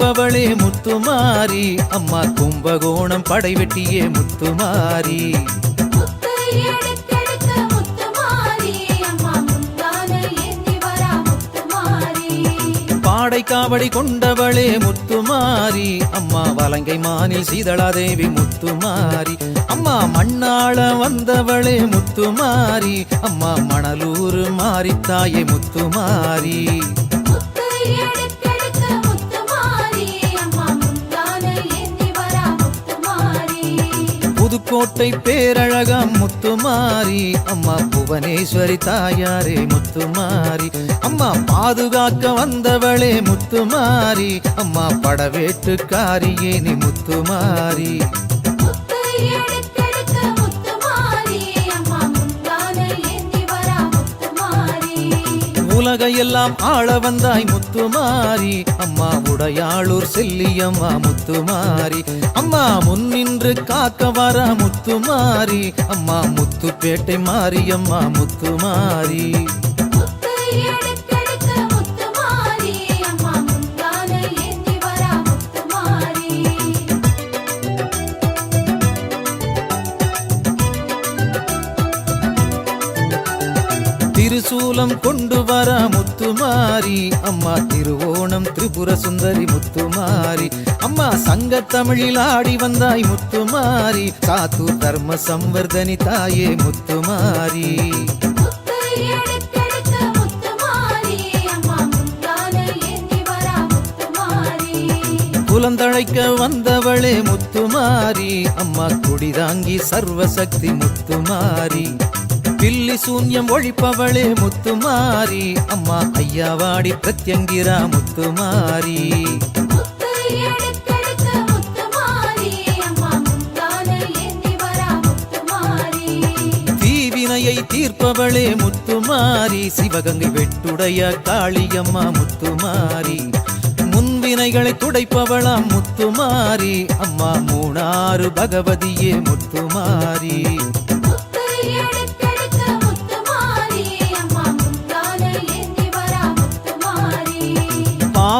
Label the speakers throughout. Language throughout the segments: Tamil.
Speaker 1: தருபவளே முத்துமாரி அம்மா கும்பகோணம் படைவெட்டியே முத்துமாரி பாடை காவடி கொண்டவளே முத்துமாரி அம்மா வலங்கை மானில் சீதளாதேவி முத்துமாரி அம்மா மண்ணாள வந்தவளே முத்துமாரி அம்மா மணலூர் மாரித்தாயே முத்துமாரி புதுக்கோட்டை பேரழகாம் முத்துமாரி. அம்மா புவனேஸ்வரி தாயாரே முத்துமாரி. அம்மா பாதுகாக்க வந்தவளே முத்துமாரி. அம்மா படவேட்டுக்காரியே நீ முத்துமாரி. உலகையெல்லாம் ஆள வந்தாய் முத்துமாரி. அம்மா உடையாளூர் செல்லியம்மா முத்துமாரி. அம்மா முன்னின்று காக்க வர முத்துமாரி அம்மா முத்துப்பேட்டை முத்துமாரி
Speaker 2: அம்மா முத்துமாரி
Speaker 1: திருசூலம் கொண்டு வர முத்துமாரி அம்மா திருவோணம் திரிபுர சுந்தரி முத்துமாரி அம்மா சங்க தமிழில் ஆடி வந்தாய் முத்துமாரி சாத்து தர்ம சம்வர்தனி தாயே முத்துமாரி குலந்தழைக்க வந்தவளே முத்துமாரி அம்மா குடிதாங்கி சர்வசக்தி முத்துமாரி பில்லி சூன்யம் ஒழிப்பவளே முத்துமாரி அம்மா ஐயாவாடி பிரத்யங்கிரா முத்துமாரி தீவினையை தீர்ப்பவளே முத்துமாரி சிவகங்கை வெட்டுடைய காளியம்மா முத்துமாரி. முன்வினைகளை துடைப்பவளாம் முத்துமாரி அம்மா மூணாறு பகவதியே முத்துமாரி.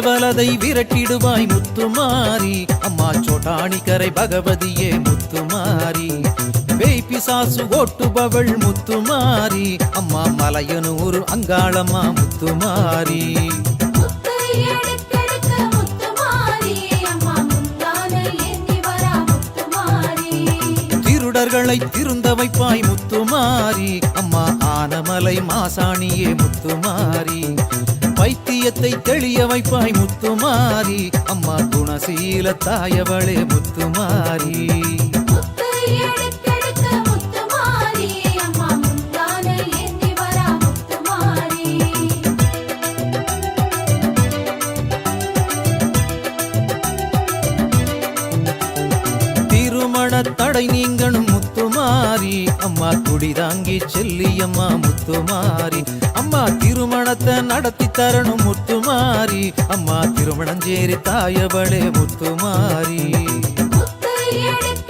Speaker 1: ஏவலதை விரட்டிடுவாய் முத்துமாரி அம்மா சோட்டாணிக்கரை பகவதியே முத்துமாரி பேய் பிசாசு ஓட்டுபவள் முத்துமாரி அம்மா மலையனூர் அங்காளம்மா முத்துமாரி திருடர்களை திருந்த வைப்பாய் முத்துமாரி அம்மா ஆனமலை மாசாணியே முத்துமாரி வைத்தியத்தை தெளிய வைப்பாய் முத்துமாரி. அம்மா குணசீல தாயவளே முத்துமாரி. திருமண தடை நீங்கணும் முத்துமாரி. அம்மா குடிதாங்கி செல்லியம்மா முத்துமாரி அம்மா திருமணத்தை நடத்தி தரணும் முத்துமாரி அம்மா திருமணம் சேரி தாயவளே முத்துமாரி
Speaker 2: முத்து முத்துமாரி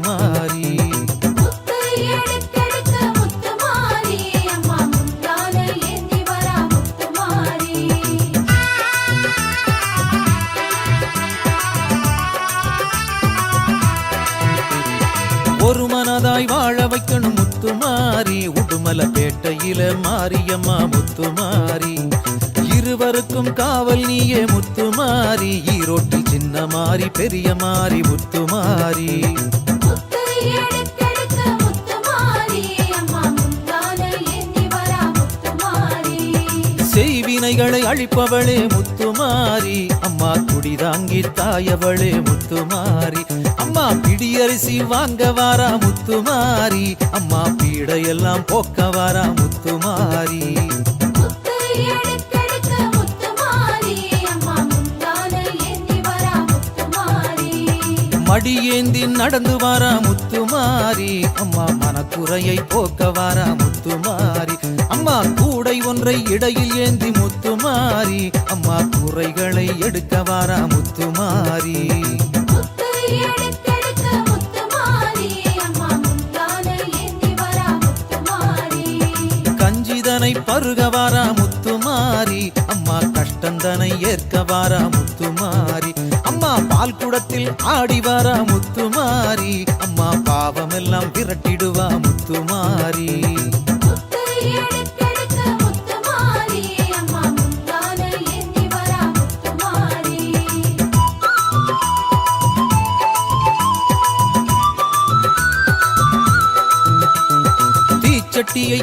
Speaker 1: மனதாய் வாழ வைக்கணும் முத்துமாரி. உடுமல பேட்டையில மாரியம்மா முத்துமாரி. இருவருக்கும் காவல் நீயே முத்துமாரி. ஈரோட்டில் சின்ன மாறி பெரிய மாறி முத்துமாரி. செய்வினைகளை அழிப்பவளே முத்துமாரி. அம்மா குடிதாங்கி தாயவளே முத்துமாரி. அம்மா பிடியரிசி வாங்க வாரா முத்துமாரி அம்மா பீடையெல்லாம் போக்க வாரா முத்துமாரி மடியேந்தி நடந்து வாரா முத்துமாரி அம்மா மனக்குறையை போக்க வாரா முத்துமாரி அம்மா கூடை ஒன்றை இடையில் ஏந்தி முத்துமாரி அம்மா குறைகளை எடுக்க வாரா முத்துமாரி
Speaker 2: தருகவாரா முத்துமாரி அம்மா
Speaker 1: கஷ்டந்தனை ஏற்கவாரா முத்துமாரி அம்மா பால் குடத்தில் ஆடிவாரா முத்துமாரி அம்மா பாவமெல்லாம் விரட்டிடுவா முத்துமாரி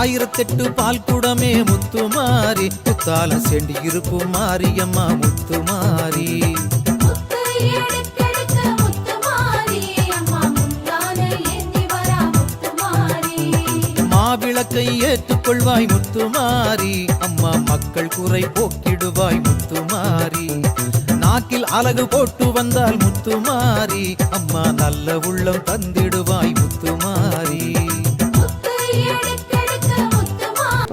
Speaker 1: ஆயிரத்தெட்டு பால் குடமே முத்துமாரி. புத்தால செண்டி இருக்கும் மாரியம்மா
Speaker 2: முத்து எடுத்தெடுக்க முத்துமாரி.
Speaker 1: மாவிளக்கை ஏற்றுக்கொள்வாய் முத்துமாரி. அம்மா மக்கள் குறை போக்கிடுவாய் முத்துமாரி. நாக்கில் அழகு போட்டு வந்தால் முத்துமாரி. அம்மா நல்ல உள்ளம் தந்திடுவாய் முத்துமாரி.